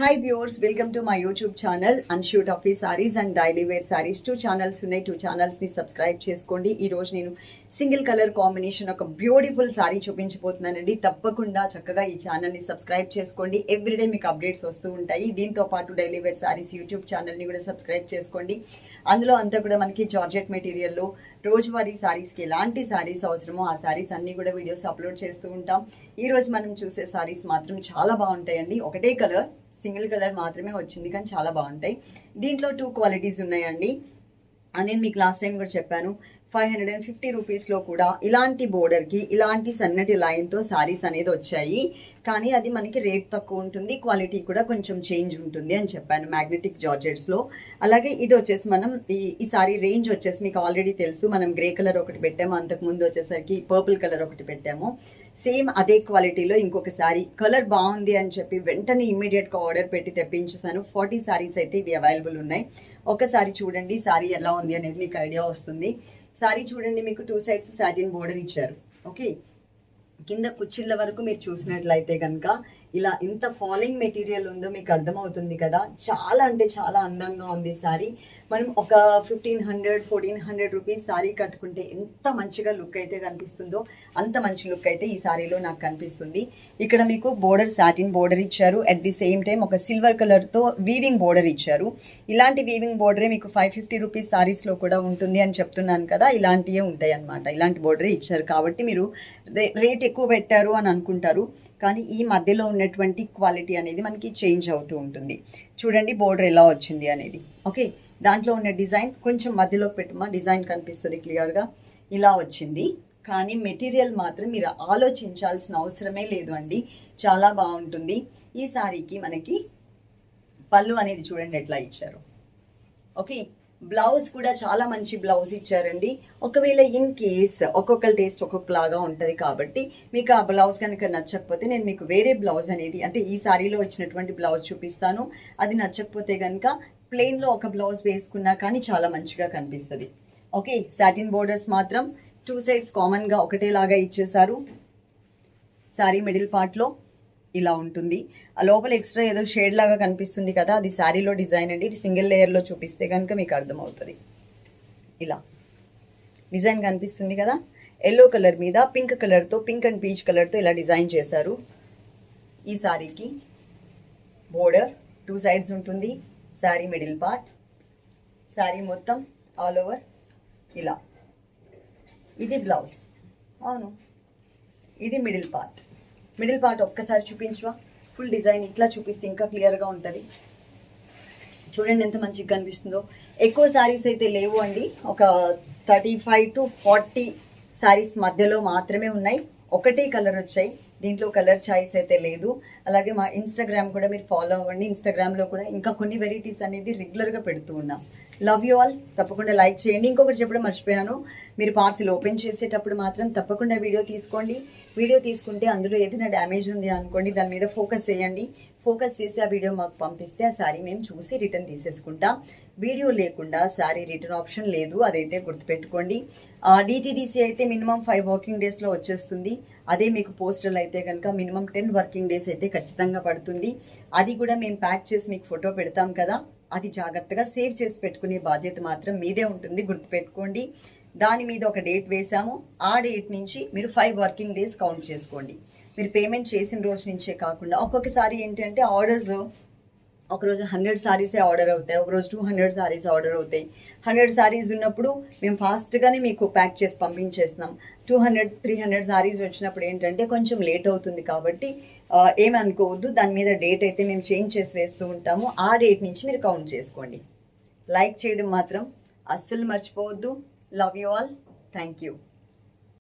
Hi viewers welcome to my YouTube channel అన్షూట్ office saris and daily wear saris two channels ఉన్నాయి. Two ఛానల్స్ని subscribe చేసుకోండి. ఈరోజు నేను single colour combination ఒక beautiful sari చూపించబోతున్నానండి. తప్పకుండా చక్కగా ఈ ఛానల్ని సబ్స్క్రైబ్ చేసుకోండి. ఎవ్రీడే మీకు అప్డేట్స్ వస్తూ ఉంటాయి. దీంతో పాటు డైలీ వేర్ సారీస్ యూట్యూబ్ ఛానల్ని కూడా సబ్స్క్రైబ్ చేసుకోండి. అందులో అంతా కూడా మనకి జార్జెట్ మెటీరియల్లో రోజువారీ సారీస్కి ఎలాంటి సారీస్ అవసరమో ఆ సారీస్ అన్నీ కూడా వీడియోస్ అప్లోడ్ చేస్తూ ఉంటాం. ఈరోజు మనం చూసే సారీస్ మాత్రం చాలా బాగుంటాయండి. ఒకటే కలర్ సింగిల్ కలర్ మాత్రమే వచ్చింది కానీ చాలా బాగుంటాయి. దీంట్లో టూ క్వాలిటీస్ ఉన్నాయండి. అని నేను మీకు లాస్ట్ టైం కూడా చెప్పాను. ఫైవ్ హండ్రెడ్ అండ్ ఫిఫ్టీ రూపీస్లో కూడా ఇలాంటి బోర్డర్కి ఇలాంటి సన్నటి లైన్తో సారీస్ అనేది వచ్చాయి. కానీ అది మనకి రేట్ తక్కువ ఉంటుంది క్వాలిటీ కూడా కొంచెం చేంజ్ ఉంటుంది అని చెప్పాను మ్యాగ్నెటిక్ జార్జెట్స్లో అలాగే ఇది వచ్చేసి మనం ఈ ఈ సారీ రేంజ్ వచ్చేసి మీకు ఆల్రెడీ తెలుసు. మనం గ్రే కలర్ ఒకటి పెట్టాము అంతకు ముందు వచ్చేసరికి పర్పుల్ కలర్ ఒకటి పెట్టాము. సేమ్ అదే క్వాలిటీలో ఇంకొక సారీ. కలర్ బాగుంది అని చెప్పి వెంటనే ఇమ్మీడియట్గా ఆర్డర్ పెట్టి తెప్పించేసాను ఫార్టీ సారీస్ అయితే ఇవి అవైలబుల్ ఉన్నాయి. ఒకసారి చూడండి సారీ ఎలా ఉంది అనేది మీకు ఐడియా వస్తుంది. శారీ చూడండి మీకు టూ సైడ్స్ సాటిన్ బోర్డర్ ఇచ్చారు. ఓకే? కింద కుచ్చిళ్ళ వరకు మీరు చూసినట్లయితే కనుక ఇలా ఇంత ఫాలింగ్ మెటీరియల్ ఉందో మీకు అర్థమవుతుంది కదా. చాలా అంటే చాలా అందంగా ఉంది శారీ మనం ఒక fifteen hundred fourteen hundred rupees sari కట్టుకుంటే ఎంత మంచిగా లుక్ అయితే కనిపిస్తుందో అంత మంచి లుక్ అయితే ఈ శారీలో నాకు కనిపిస్తుంది. ఇక్కడ మీకు బోర్డర్ సాటిన్ బోర్డర్ ఇచ్చారు. అట్ ది సేమ్ టైం ఒక సిల్వర్ కలర్తో వీవింగ్ బోర్డర్ ఇచ్చారు. ఇలాంటి వీవింగ్ బోర్డరే మీకు ఫైవ్ ఫిఫ్టీ రూపీస్ సారీస్లో కూడా ఉంటుంది అని చెప్తున్నాను కదా. ఇలాంటివే ఉంటాయి అన్నమాట. ఇలాంటి బోర్డరే ఇచ్చారు. కాబట్టి మీరు రే- రేట్ ఎక్కువ పెట్టారు అని అనుకుంటారు. కానీ ఈ మధ్యలో ఉన్నటువంటి క్వాలిటీ అనేది మనకి చేంజ్ అవుతూ ఉంటుంది. చూడండి బోర్డర్ ఎలా వచ్చింది అనేది. ఓకే దాంట్లో ఉన్న డిజైన్ కొంచెం మధ్యలోకి పెట్టమా? డిజైన్ కనిపిస్తుంది క్లియర్గా ఇలా వచ్చింది. కానీ మెటీరియల్ మాత్రం మీరు ఆలోచించాల్సిన అవసరమే లేదు అండి. చాలా బాగుంటుంది. ఈ సారీకి మనకి పళ్ళు అనేది చూడండి ఎట్లా ఇచ్చారు. ఓకే బ్లౌజ్ కూడా చాలా మంచి బ్లౌజ్ ఇచ్చారండి. ఒకవేళ ఇన్ కేస్ ఒక్కొక్కరి టేస్ట్ ఒక్కొక్కలాగా ఉంటుంది కాబట్టి మీకు ఆ బ్లౌజ్ కనుక నచ్చకపోతే నేను మీకు వేరే బ్లౌజ్ అనేది అంటే ఈ సారీలో వచ్చినటువంటి బ్లౌజ్ చూపిస్తాను. అది నచ్చకపోతే కనుక ప్లెయిన్లో ఒక బ్లౌజ్ వేసుకున్నా కానీ చాలా మంచిగా కనిపిస్తుంది. ఓకే సాటిన్ బోర్డర్స్ మాత్రం టూ సైడ్స్ కామన్గా ఒకటేలాగా ఇచ్చేసారు శారీ మిడిల్ పార్ట్లో ఇలా ఉంటుంది. ఆ లోపల ఎక్స్ట్రా ఏదో షేడ్ లాగా కనిపిస్తుంది కదా అది శారీలో డిజైన్ అండి. ఇది సింగిల్ లేయర్లో చూపిస్తే కనుక మీకు అర్థమవుతుంది. ఇలా. డిజైన్ కనిపిస్తుంది కదా. ఎల్లో కలర్ మీద పింక్ కలర్తో పింక్ అండ్ పీచ్ కలర్తో ఇలా డిజైన్ చేశారు. ఈ శారీకి బోర్డర్ టూ సైడ్స్ ఉంటుంది. Sari middle part. శారీ మొత్తం ఆల్ ఓవర్ ఇలా. ఇది బ్లౌజ్. అవును. ఇది మిడిల్ పార్ట్. మిడిల్ పార్ట్ ఒక్కసారి చూపించవా? ఫుల్ డిజైన్ ఇట్లా చూపిస్తే ఇంకా క్లియర్గా ఉంటుంది. చూడండి ఎంత మంచిగా కనిపిస్తుందో. ఎక్కువ శారీస్ అయితే లేవు అండి. ఒక thirty five to forty saris మధ్యలో మాత్రమే ఉన్నాయి. ఒకటే కలర్ వచ్చాయి. దీంట్లో కలర్ చాయిస్ అయితే లేదు. అలాగే మా ఇన్స్టాగ్రామ్ కూడా మీరు ఫాలో అవ్వండి. ఇన్స్టాగ్రామ్లో కూడా ఇంకా కొన్ని వెరైటీస్ అనేది రెగ్యులర్గా పెడుతూ ఉన్నాం. లవ్ యూ ఆల్ తప్పకుండా లైక్ చేయండి. ఇంకొకటి చెప్పడం మర్చిపోయాను. మీరు పార్సిల్ ఓపెన్ చేసేటప్పుడు మాత్రం తప్పకుండా వీడియో తీసుకోండి. వీడియో తీసుకుంటే అందులో ఏదైనా డ్యామేజ్ ఉంది అనుకోండి దాని మీద ఫోకస్ చేయండి. ఫోకస్ చేసి ఆ వీడియో మాకు పంపిస్తే ఆ శారీ మేము చూసి రిటర్న్ తీసేసుకుంటాం. వీడియో లేకుండా శారీ రిటర్న్ ఆప్షన్ లేదు. అదైతే గుర్తుపెట్టుకోండి. డిటీడీసీ అయితే మినిమం ఫైవ్ వర్కింగ్ డేస్లో వచ్చేస్తుంది. అదే మీకు పోస్టల్ అయితే కనుక మినిమం టెన్ వర్కింగ్ డేస్ అయితే ఖచ్చితంగా పడుతుంది. అది కూడా మేము ప్యాక్ చేసి మీకు ఫోటో పెడతాం కదా అది జాగ్రత్తగా సేవ్ చేసి పెట్టుకునే బాధ్యత మాత్రం మీదే ఉంటుంది గుర్తుపెట్టుకోండి. దాని మీద ఒక డేట్ వేసాము ఆ డేట్ నుంచి మీరు ఫైవ్ వర్కింగ్ డేస్ కౌంట్ చేసుకోండి. మీరు పేమెంట్ చేసిన రోజు నుంచే కాకుండా ఒక్కొక్కసారి ఏంటంటే ఆర్డర్స్ ఒకరోజు హండ్రెడ్ సారీసే ఆర్డర్ అవుతాయి ఒకరోజు టూ హండ్రెడ్ సారీస్ ఆర్డర్ అవుతాయి. హండ్రెడ్ సారీస్ ఉన్నప్పుడు మేము ఫాస్ట్గానే మీకు ప్యాక్ చేసి పంపించేస్తున్నాం. Two hundred three hundred saris వచ్చినప్పుడు ఏంటంటే కొంచెం లేట్ అవుతుంది కాబట్టి ఏమనుకోవద్దు. దాని మీద డేట్ అయితే మేము చేంజ్ చేసి వేస్తూ ఉంటాము. ఆ డేట్ నుంచి మీరు కౌంట్ చేసుకోండి. లైక్ చేయడం మాత్రం అస్సలు మర్చిపోవద్దు. Love you all thank you